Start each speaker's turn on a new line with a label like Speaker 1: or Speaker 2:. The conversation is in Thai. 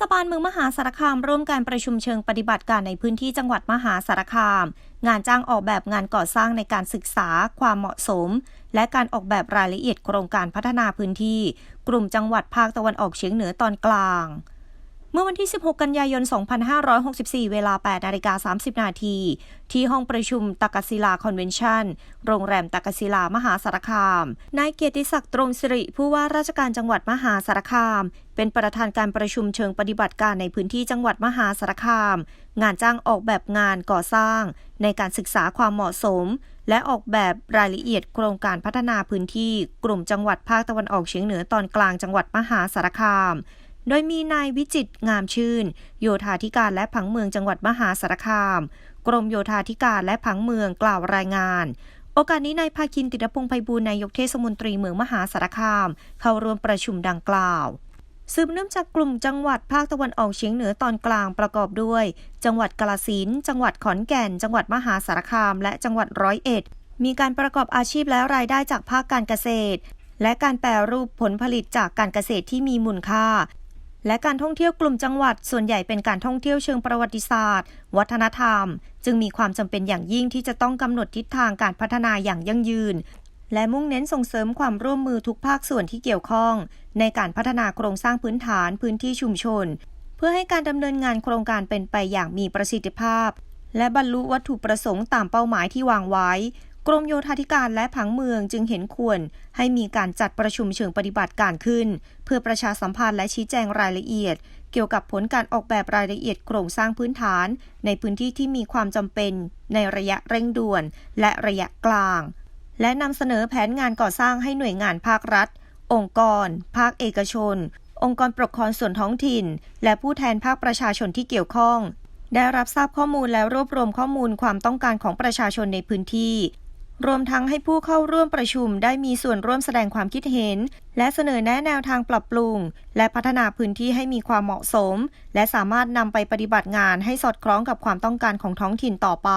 Speaker 1: ศบาลเมืองมหาสารคามร่วมการประชุมเชิงปฏิบัติการในพื้นที่จังหวัดมหาสารคาม งานจ้างออกแบบงานก่อสร้างในการศึกษา ความเหมาะสม และการออกแบบรายละเอียดโครงการพัฒนาพื้นที่ กลุ่มจังหวัดภาคตะวันออกเฉียงเหนือตอนกลาง เมื่อวันที่ 16 กันยายน 2564 เวลา 8 นาฬิกา 30 นาที ที่ห้องประชุมตักศิลาคอนเวนชั่น โรงแรมตักกศิลามหาสารคาม นายเกียรติศักดิ์ตรงสิริ ผู้ว่าราชการจังหวัดมหาสารคาม เป็นประธานการประชุมเชิงปฏิบัติการในพื้นที่จังหวัดมหาสารคาม งานจ้างออกแบบงานก่อสร้าง ในการศึกษาความเหมาะสม และออกแบบรายละเอียดโครงการพัฒนาพื้นที่ กลุ่มจังหวัดภาคตะวันออกเฉียงเหนือตอนกลางจังหวัดมหาสารคาม โดยมีนายวิจิตงามชื่น โยธาธิการและผังเมืองจังหวัดมหาสารคาม กรมโยธาธิการและผังเมืองกล่าวรายงาน โอกาสนี้นายภาคินติดพงษ์ไพบูลนายกเทศมนตรีเมืองมหาสารคาม เข้าร่วมประชุมดังกล่าวสืบเนื่องจากกลุ่มจังหวัดภาคตะวันออกเฉียงเหนือตอนกลางประกอบด้วย จังหวัดกาลสินจังหวัดขอนแก่น จังหวัดมหาสารคาม และจังหวัดร้อยเอ็ด มีการประกอบอาชีพและรายได้จากภาคการเกษตร และการแปรรูปผลผลิตจากการเกษตรที่มีมูลค่า และการท่องเที่ยวกลุ่มจังหวัด ส่วนใหญ่เป็นการท่องเที่ยวเชิงประวัติศาสตร์ วัฒนธรรม จึงมีความจำเป็นอย่างยิ่งที่จะต้องกำหนดทิศทางการพัฒนาอย่างยั่งยืน และมุ่งเน้นส่งเสริมความร่วมมือทุกภาคส่วนที่เกี่ยวข้อง ในการพัฒนาโครงสร้างพื้นฐานพื้นที่ชุมชน เพื่อให้การดำเนินงานโครงการเป็นไปอย่างมีประสิทธิภาพ และบรรลุวัตถุประสงค์ตามเป้าหมายที่วางไว้ กรมโยธาธิการและผังเมืองจึงเห็นควรให้มีการจัดประชุมเชิงปฏิบัติการขึ้น เพื่อประชาสัมพันธ์และชี้แจงรายละเอียด เกี่ยวกับผลการออกแบบรายละเอียดโครงสร้างพื้นฐาน ในพื้นที่ที่มีความจำเป็น ในระยะเร่งด่วน และระยะกลาง และนำเสนอแผนงานก่อสร้างให้หน่วยงานภาครัฐ องค์กร ภาคเอกชน องค์กรปกครองส่วนท้องถิ่น และผู้แทนภาคประชาชนที่เกี่ยวข้อง ได้รับทราบข้อมูลและรวบรวมข้อมูลความต้องการของประชาชนในพื้นที่ รวมทั้งให้ผู้เข้าร่วมประชุมได้มีส่วนร่วมแสดงความคิดเห็น และเสนอแนะแนวทางปรับปรุง และพัฒนาพื้นที่ให้มีความเหมาะสม และสามารถนำไปปฏิบัติงานให้สอดคล้องกับความต้องการของท้องถิ่นต่อไป